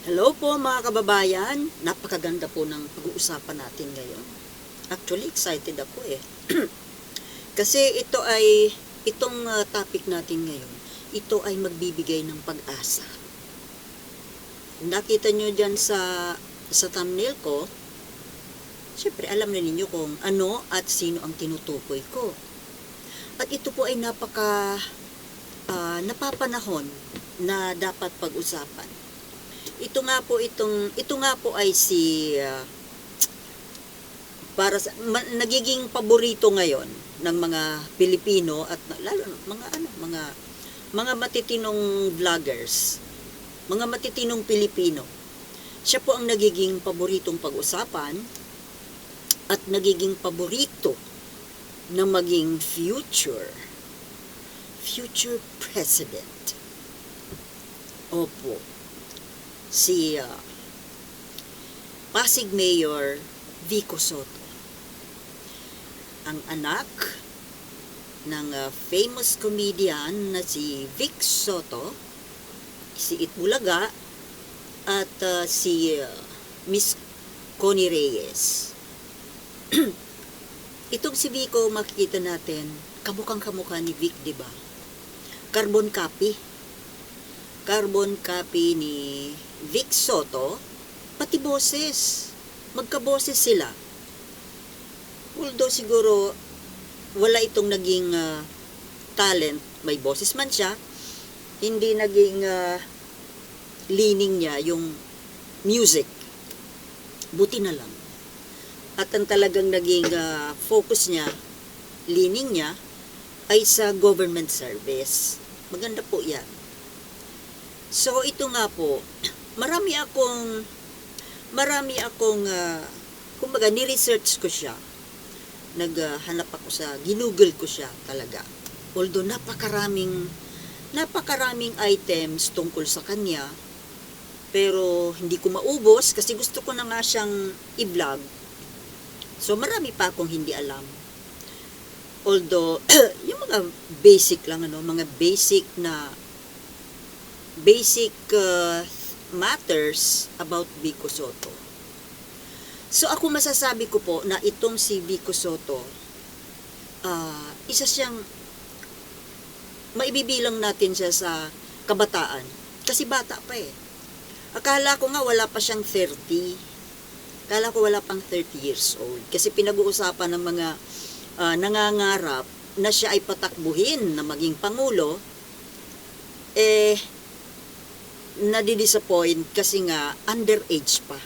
Hello po mga kababayan. Napakaganda po ng pag-uusapan natin ngayon. Actually, excited ako eh. Kasi ito ay, itong uh, topic natin ngayon, ito ay magbibigay ng pag-asa. Nakita nyo dyan sa, sa thumbnail ko, syempre alam na ninyo kung ano at sino ang tinutukoy ko. At ito po ay napaka ah, napapanahon na dapat pag-usapan ito nga po itong ito nga po ay si ah, para sa ma- nagiging paborito ngayon ng mga Pilipino at lalo mga ano mga mga matitinong vloggers mga matitinong Pilipino. Siya po ang nagiging paboritong pag-usapan at nagiging paborito na maging future future president. Opo si uh, Pasig Mayor Vico Soto. Ang anak ng uh, famous comedian na si Vic Soto, si Itbulaga, at uh, si uh, Miss Connie Reyes. Itong si Vico, makikita natin, kamukhang kamukha ni Vic, di ba? Carbon copy carbon copy ni Vic Soto, pati boses. Magkaboses sila. Although siguro wala itong naging ah, talent, may boses man siya, hindi naging ah, leaning niya yung music. Buti na lang. At ang talagang naging ah, focus niya, leaning niya, ay sa government service. Maganda po yan. So ito nga po, marami akong marami akong uh, kumbaga ni-research ko siya. Naghanap ako sa ginugol ko siya talaga. Although napakaraming napakaraming items tungkol sa kanya pero hindi ko maubos kasi gusto ko na nga siyang i-vlog. So marami pa akong hindi alam. Although yung mga basic lang ano, mga basic na basic uh, matters about Vico Soto. So ako masasabi ko po na itong si Vico Soto, uh, isa siyang maibibilang natin siya sa kabataan. Kasi bata pa eh. Akala ko nga wala pa siyang 30. Akala ko wala pang 30 years old. Kasi pinag-uusapan ng mga uh, nangangarap na siya ay patakbuhin na maging pangulo, eh, nadidisappoint kasi nga underage pa.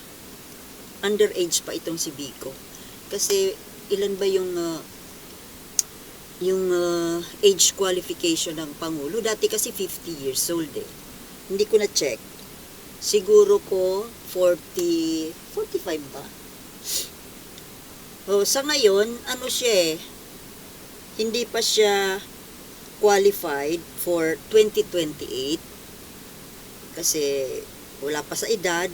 Underage pa itong si Biko. Kasi ilan ba yung uh, yung uh, age qualification ng pangulo? Dati kasi 50 years old eh. Hindi ko na check. Siguro ko 40 45 ba? Oh, sa ngayon, ano siya eh, hindi pa siya qualified for 2028 kasi wala pa sa edad.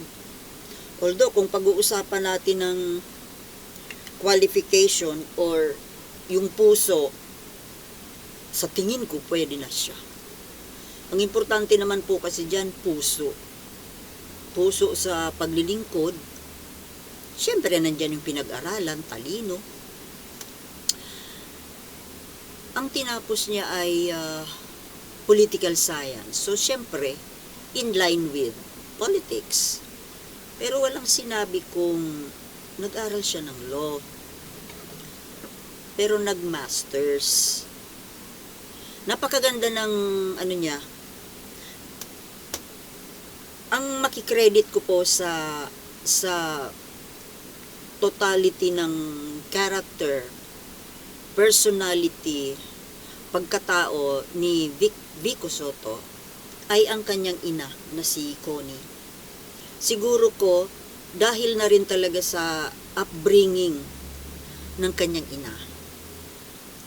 Although kung pag-uusapan natin ng qualification or yung puso, sa tingin ko pwede na siya. Ang importante naman po kasi dyan, puso. Puso sa paglilingkod. Siyempre, nandyan yung pinag-aralan, talino. Ang tinapos niya ay ah, political science. So, siyempre, in line with politics. Pero walang sinabi kung nag-aral siya ng law. Pero nag-masters. Napakaganda ng ano niya. Ang makikredit ko po sa sa totality ng character, personality, pagkatao ni Vic, Vico Soto ay ang kanyang ina na si Connie. Siguro ko dahil na rin talaga sa upbringing ng kanyang ina.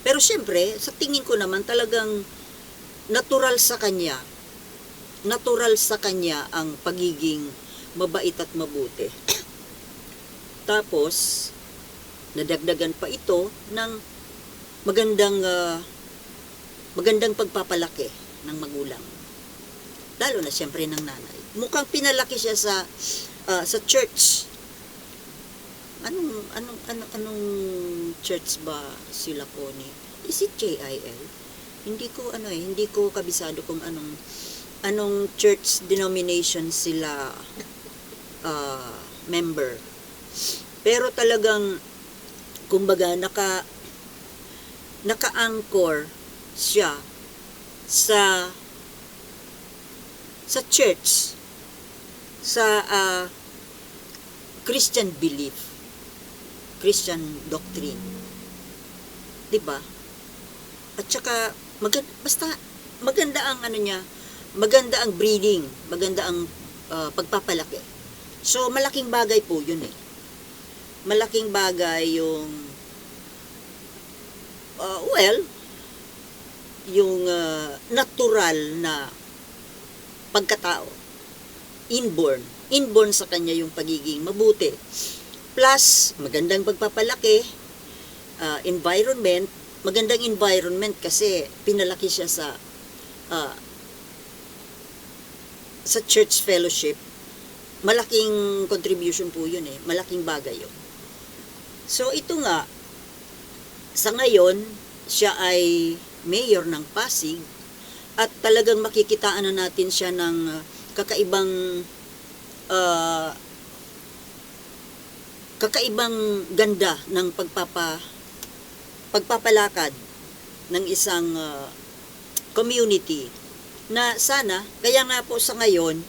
Pero siyempre, sa tingin ko naman talagang natural sa kanya. Natural sa kanya ang pagiging mabait at mabuti. Tapos, nadagdagan pa ito ng magandang ah, magandang pagpapalaki ng magulang. Lalo na siyempre ng nanay. Mukhang pinalaki siya sa ah, sa church. Anong anong anong anong church ba sila ni? Is it JIL? Hindi ko ano eh, hindi ko kabisado kung anong anong church denomination sila ah, member. Pero talagang kumbaga naka naka-anchor siya sa sa church sa ah, Christian belief Christian doctrine. 'di ba? At saka maganda basta maganda ang ano niya maganda ang breeding maganda ang ah, pagpapalaki. So malaking bagay po yun eh. Malaking bagay yung ah, well yung ah, natural na pagkatao. Inborn. Inborn sa kanya yung pagiging mabuti. Plus magandang pagpapalaki ah, environment. Magandang environment kasi pinalaki siya sa ah, sa church fellowship. Malaking contribution po yun eh. Malaking bagay yun. So ito nga sa ngayon siya ay mayor ng Pasig at talagang makikitaan na natin siya ng uh, kakaibang uh, kakaibang ganda ng pagpapa pagpapalakad ng isang uh, community na sana kaya nga po sa ngayon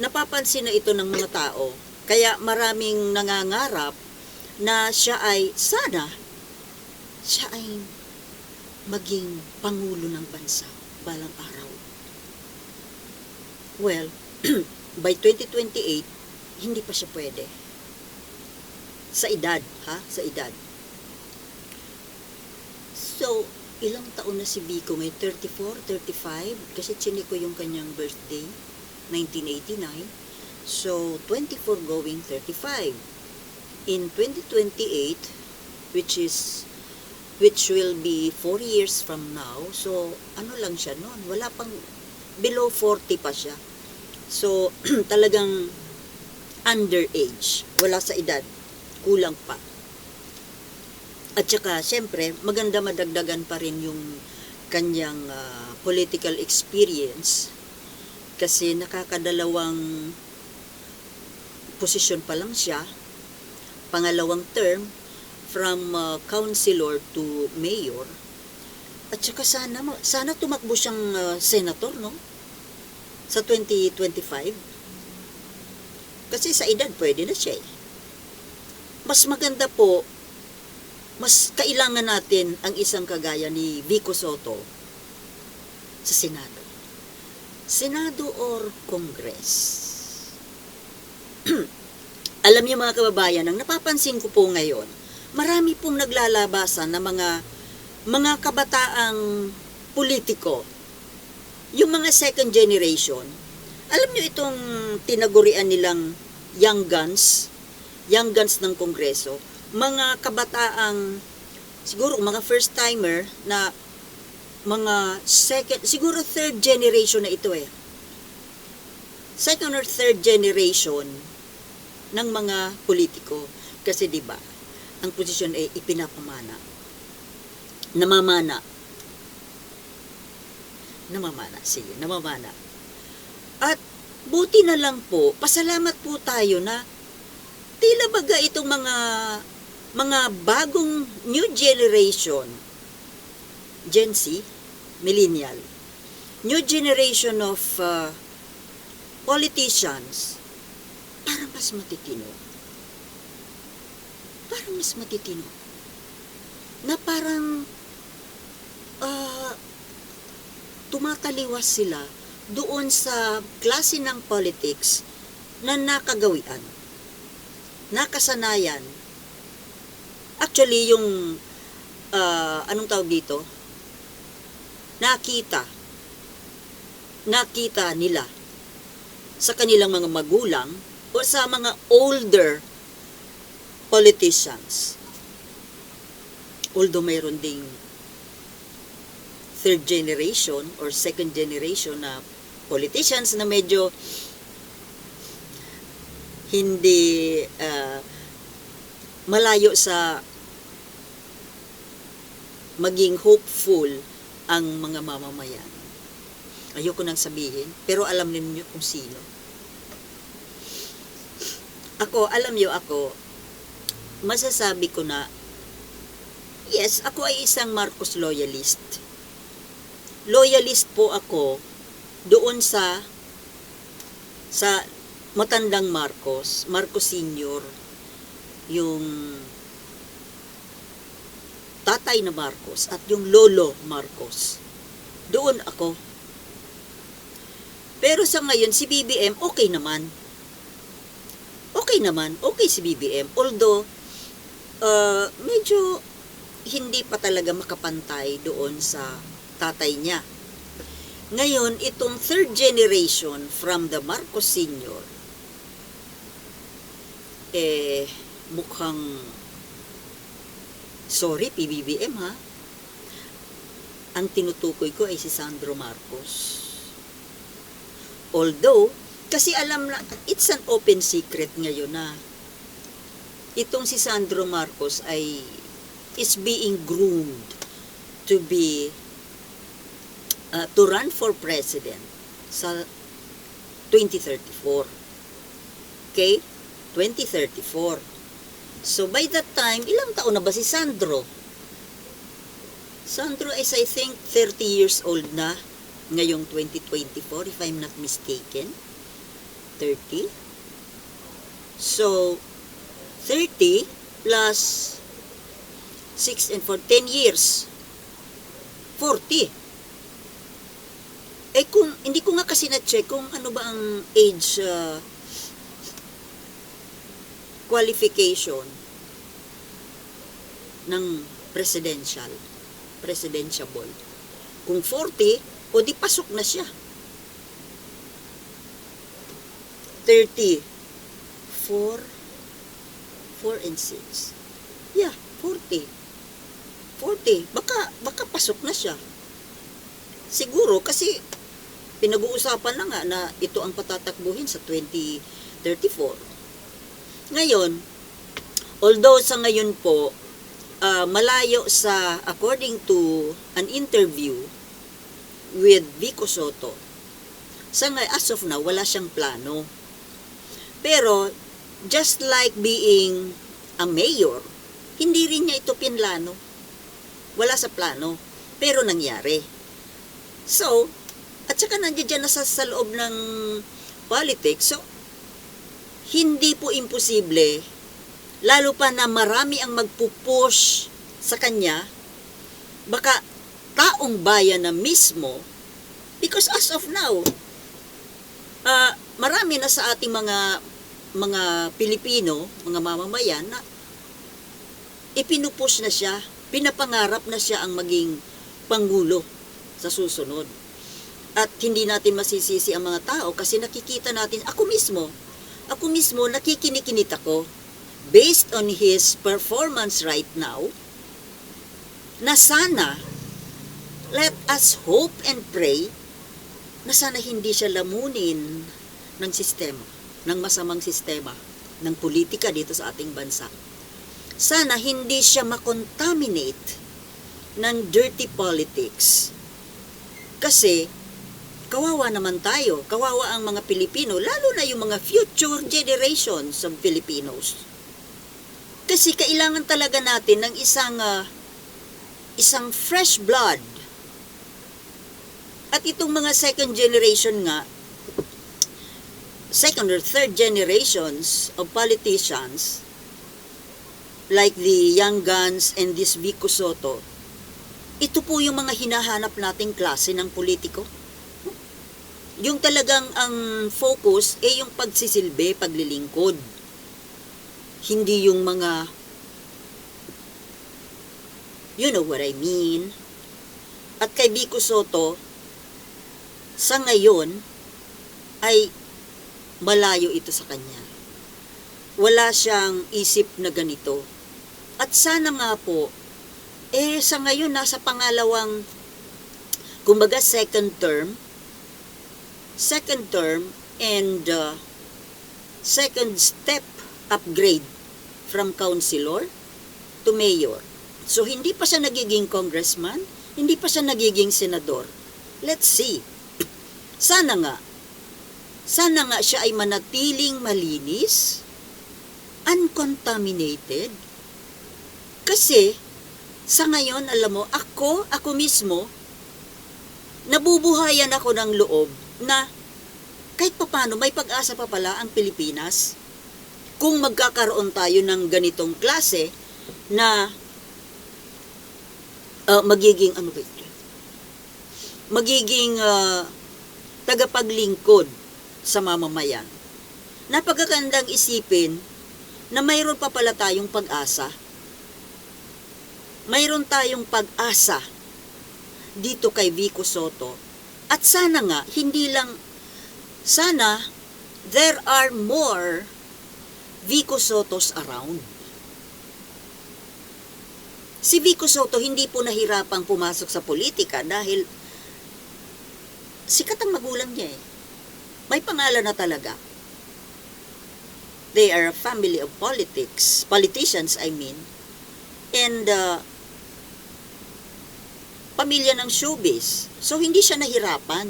napapansin na ito ng mga tao. Kaya maraming nangangarap na siya ay sana siya ay maging pangulo ng bansa balang araw. Well, by 2028, hindi pa siya pwede. Sa edad, ha? Sa edad. So, ilang taon na si Vico? May 34, 35? Kasi chinik ko yung kanyang birthday, 1989. So, 24 going 35. In 2028, which is which will be 4 years from now. So, ano lang siya noon? Wala pang, below 40 pa siya. So, talagang underage. Wala sa edad. Kulang pa. At saka, syempre, maganda madagdagan pa rin yung kanyang ah, political experience kasi nakakadalawang posisyon pa lang siya. Pangalawang term, from uh, councilor to mayor. At saka sana, sana tumakbo siyang uh, senator, no? Sa 2025. Kasi sa edad, pwede na siya eh. Mas maganda po, mas kailangan natin ang isang kagaya ni Vico Soto sa Senado. Senado or Congress? Alam niyo mga kababayan, ang napapansin ko po ngayon, marami pong naglalabasan na mga mga kabataang politiko. Yung mga second generation, alam niyo itong tinagurian nilang young guns, young guns ng Kongreso, mga kabataang siguro mga first timer na mga second, siguro third generation na ito eh. Second or third generation ng mga politiko. Kasi 'di ba, ang posisyon ay ipinapamana. Namamana. Namamana, sige, namamana. At buti na lang po, pasalamat po tayo na tila baga itong mga mga bagong new generation, Gen Z, millennial, new generation of uh, politicians, para mas matitino parang mas matitino. Na parang ah, tumataliwas sila doon sa klase ng politics na nakagawian, nakasanayan. Actually, yung ah, anong tawag dito? Nakita. Nakita nila sa kanilang mga magulang o sa mga older politicians. Although mayroon ding third generation or second generation na politicians na medyo hindi ah, malayo sa maging hopeful ang mga mamamayan. Ayoko nang sabihin, pero alam ninyo kung sino. Ako, alam niyo ako, masasabi ko na, yes, ako ay isang Marcos loyalist. Loyalist po ako doon sa sa matandang Marcos, Marcos Senior, yung tatay na Marcos at yung lolo Marcos. Doon ako. Pero sa ngayon, si BBM, okay naman. Okay naman. Okay si BBM. Although, uh, medyo hindi pa talaga makapantay doon sa tatay niya. Ngayon, itong third generation from the Marcos Senior, eh, mukhang, sorry, PBBM ha, ang tinutukoy ko ay si Sandro Marcos. Although, kasi alam na, it's an open secret ngayon na itong si Sandro Marcos ay is being groomed to be uh, to run for president sa 2034. Okay? 2034. So by that time, ilang taon na ba si Sandro? Sandro is I think 30 years old na ngayong 2024 if I'm not mistaken. 30. So 30 plus 6 and 4, 10 years. 40. Eh kung, hindi ko nga kasi na-check kung ano ba ang age uh, qualification ng presidential, presidentiable. Kung 40, o di pasok na siya. 30, 4, 4 and 6. Yeah, 40. 40. Baka, baka pasok na siya. Siguro kasi pinag-uusapan na nga na ito ang patatakbuhin sa 2034. Ngayon, although sa ngayon po, ah, malayo sa, according to an interview with Vico Soto, sa as of now, wala siyang plano. Pero, just like being a mayor, hindi rin niya ito pinlano. Wala sa plano. Pero nangyari. So, at saka nandiyan dyan na sa, sa loob ng politics. So, hindi po imposible, lalo pa na marami ang magpupush sa kanya, baka taong bayan na mismo, because as of now, ah, marami na sa ating mga mga Pilipino, mga mamamayan na ipinupush na siya, pinapangarap na siya ang maging pangulo sa susunod. At hindi natin masisisi ang mga tao kasi nakikita natin, ako mismo, ako mismo nakikinikinit ako based on his performance right now na sana let us hope and pray na sana hindi siya lamunin ng sistema, ng masamang sistema, ng politika dito sa ating bansa. Sana hindi siya makontaminate ng dirty politics. Kasi, kawawa naman tayo, kawawa ang mga Pilipino, lalo na yung mga future generations of Filipinos. Kasi kailangan talaga natin ng isang ah, isang fresh blood. At itong mga second generation nga, second or third generations of politicians, like the Young Guns and this Vico Soto, ito po yung mga hinahanap nating klase ng politiko. Yung talagang ang focus ay yung pagsisilbi, paglilingkod. Hindi yung mga you know what I mean. At kay Vico Soto, sa ngayon, ay malayo ito sa kanya. Wala siyang isip na ganito. At sana nga po, eh sa ngayon nasa pangalawang, kumbaga second term, second term and uh, second step upgrade from councilor to mayor. So hindi pa siya nagiging congressman, hindi pa siya nagiging senador. Let's see. Sana nga, sana nga siya ay manatiling malinis, uncontaminated. Kasi, sa ngayon, alam mo, ako, ako mismo, nabubuhayan ako ng loob na kahit papano may pag-asa pa pala ang Pilipinas kung magkakaroon tayo ng ganitong klase na uh, magiging ano ba ito? Magiging uh, tagapaglingkod sa mamamayan. Napagkagandang isipin na mayroon pa pala tayong pag-asa. Mayroon tayong pag-asa dito kay Vico Soto. At sana nga, hindi lang, sana there are more Vico Sotos around. Si Vico Soto hindi po nahirapang pumasok sa politika dahil sikat ang magulang niya eh. May pangalan na talaga. They are a family of politics, politicians I mean. And uh, pamilya ng showbiz. So hindi siya nahirapan.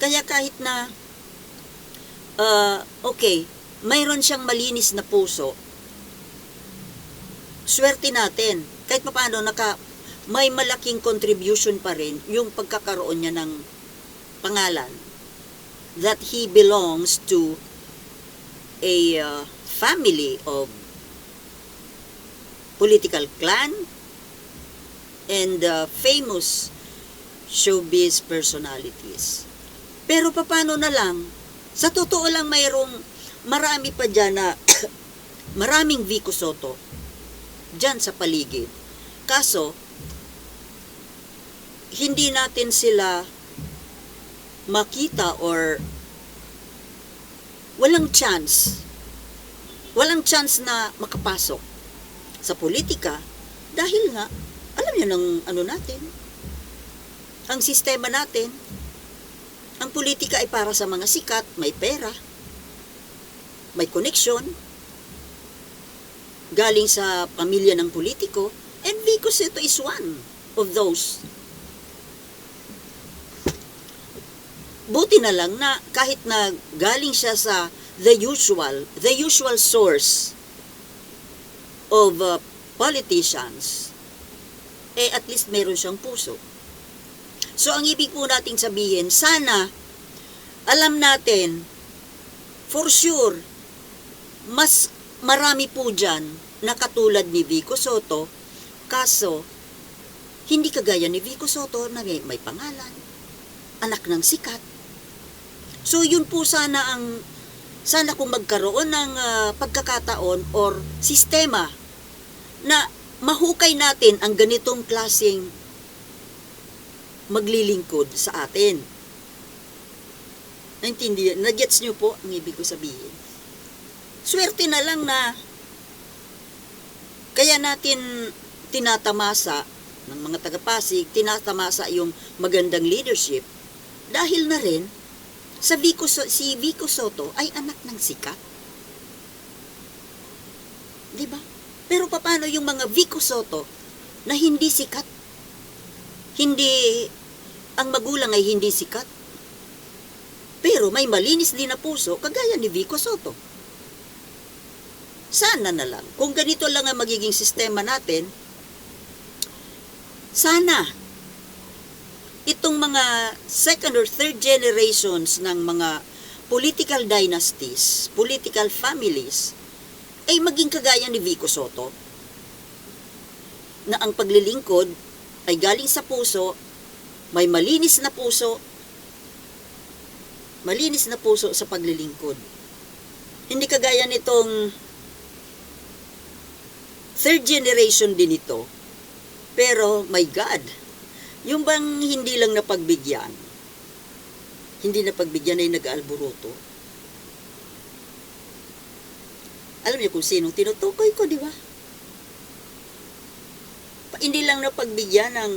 Kaya kahit na uh, okay, mayroon siyang malinis na puso, swerte natin. Kahit pa paano, naka, may malaking contribution pa rin yung pagkakaroon niya ng pangalan that he belongs to a uh, family of political clan and uh, famous showbiz personalities. Pero paano na lang, sa totoo lang mayroong marami pa dyan na maraming Vico Soto dyan sa paligid. Kaso, hindi natin sila makita or walang chance walang chance na makapasok sa politika dahil nga alam niyo ng ano natin ang sistema natin ang politika ay para sa mga sikat may pera may koneksyon galing sa pamilya ng politiko and Vico Soto is one of those buti na lang na kahit na galing siya sa the usual, the usual source of uh, politicians, eh at least meron siyang puso. So ang ibig po nating sabihin, sana alam natin for sure mas marami po dyan na katulad ni Vico Soto, kaso hindi kagaya ni Vico Soto na may, may pangalan, anak ng sikat, So yun po sana ang sana kung magkaroon ng uh, pagkakataon or sistema na mahukay natin ang ganitong klaseng maglilingkod sa atin. Naintindihan? Nagets nyo po ang ibig ko sabihin. Swerte na lang na kaya natin tinatamasa ng mga taga-Pasig, tinatamasa yung magandang leadership dahil na rin sa Vico, si Vico Soto ay anak ng sikat. Di ba? Pero paano yung mga Vico Soto na hindi sikat? Hindi, ang magulang ay hindi sikat. Pero may malinis din na puso, kagaya ni Vico Soto. Sana na lang, kung ganito lang ang magiging sistema natin, sana itong mga second or third generations ng mga political dynasties, political families, ay maging kagaya ni Vico Soto na ang paglilingkod ay galing sa puso, may malinis na puso, malinis na puso sa paglilingkod. Hindi kagaya nitong third generation din ito, pero my God, yung bang hindi lang napagbigyan, hindi napagbigyan ay nag-alburuto. Alam niyo kung sinong tinutukoy ko, di ba? Hindi lang napagbigyan ng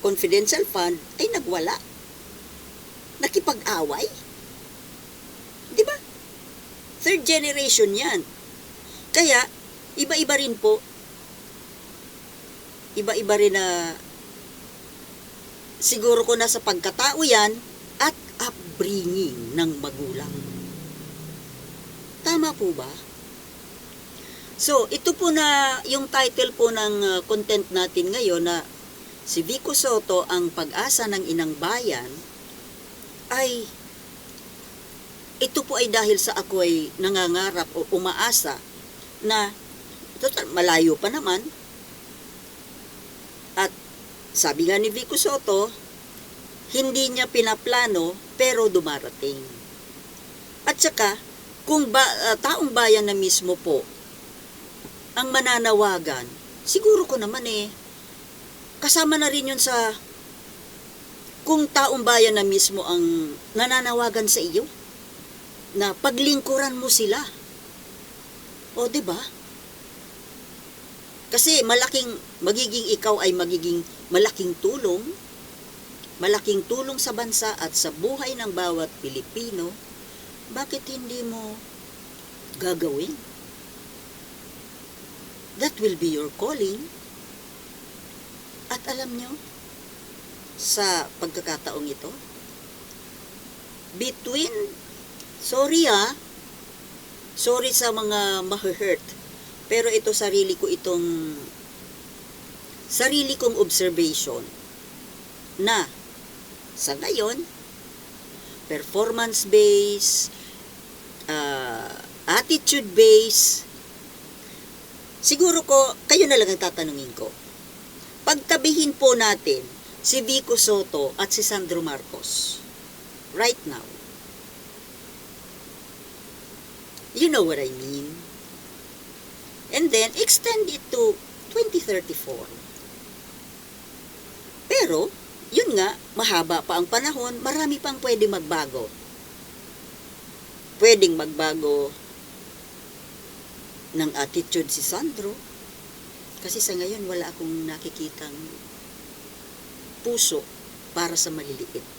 confidential fund ay nagwala. Nakipag-away. Third generation yan. Kaya, iba-iba rin po. Iba-iba rin na siguro ko na sa pagkatao yan at upbringing ng magulang. Tama po ba? So, ito po na yung title po ng uh, content natin ngayon na si Vico Soto ang pag-asa ng inang bayan ay ito po ay dahil sa ako ay nangangarap o umaasa na malayo pa naman sabi nga ni Vico Soto hindi niya pinaplano pero dumarating at saka kung ba, ah, taong bayan na mismo po ang mananawagan, siguro ko naman eh, kasama na rin yun sa kung taong bayan na mismo ang nananawagan sa iyo, na paglingkuran mo sila. O, di ba? Kasi malaking, magiging ikaw ay magiging malaking tulong, malaking tulong sa bansa at sa buhay ng bawat Pilipino, bakit hindi mo gagawin? That will be your calling. At alam nyo, sa pagkakataong ito, between, sorry ah, sorry sa mga ma-hurt, pero ito sarili ko itong, sarili kong observation, na, sa ngayon, performance-based, uh, attitude-based, Siguro ko, kayo na lang ang tatanungin ko. Pagtabihin po natin si Vico Soto at si Sandro Marcos. Right now. You know what I mean. And then, extend it to 2034. Pero, yun nga, mahaba pa ang panahon, marami pang pwede magbago. Pwedeng magbago ng attitude si Sandro. Kasi sa ngayon wala akong nakikitang puso para sa maliliit.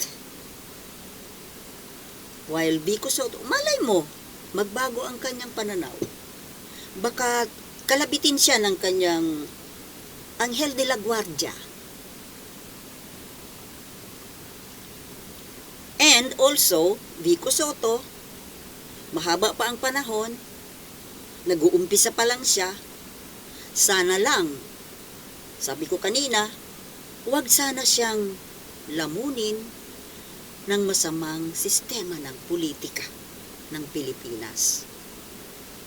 While Vico Soto, malay mo, magbago ang kanyang pananaw. Baka kalabitin siya ng kanyang Angel de la Guardia. And also, Vico Soto, mahaba pa ang panahon, nag-uumpisa pa lang siya, sana lang, sabi ko kanina, huwag sana siyang lamunin ng masamang sistema ng politika ng Pilipinas.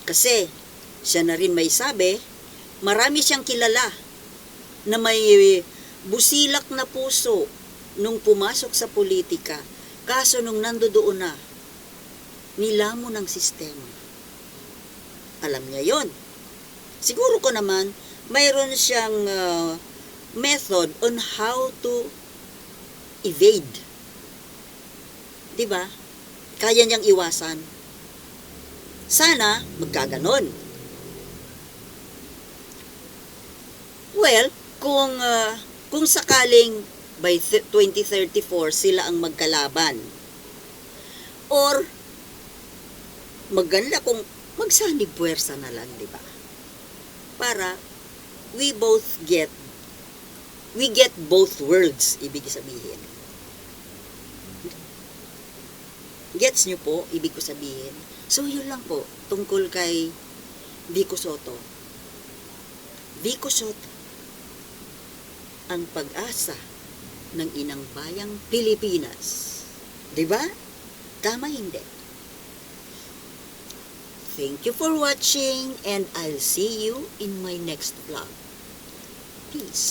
Kasi, siya na rin may sabi, marami siyang kilala na may busilak na puso nung pumasok sa politika, kaso nung nandoon na, nilamo ng sistema alam niya yon. Siguro ko naman, mayroon siyang uh, method on how to evade. 'Di ba? Kaya niyang iwasan. Sana magkaganon. Well, kung uh, kung sakaling by th- 2034 sila ang magkalaban or maganda kung magsanib puwersa na lang, di ba? Para we both get we get both worlds, ibig sabihin. Gets nyo po, ibig ko sabihin? So, yun lang po, tungkol kay Vico Soto. Vico Soto, ang pag-asa ng inang bayang Pilipinas. Di ba? Tama hindi. Thank you for watching and I'll see you in my next vlog. Peace.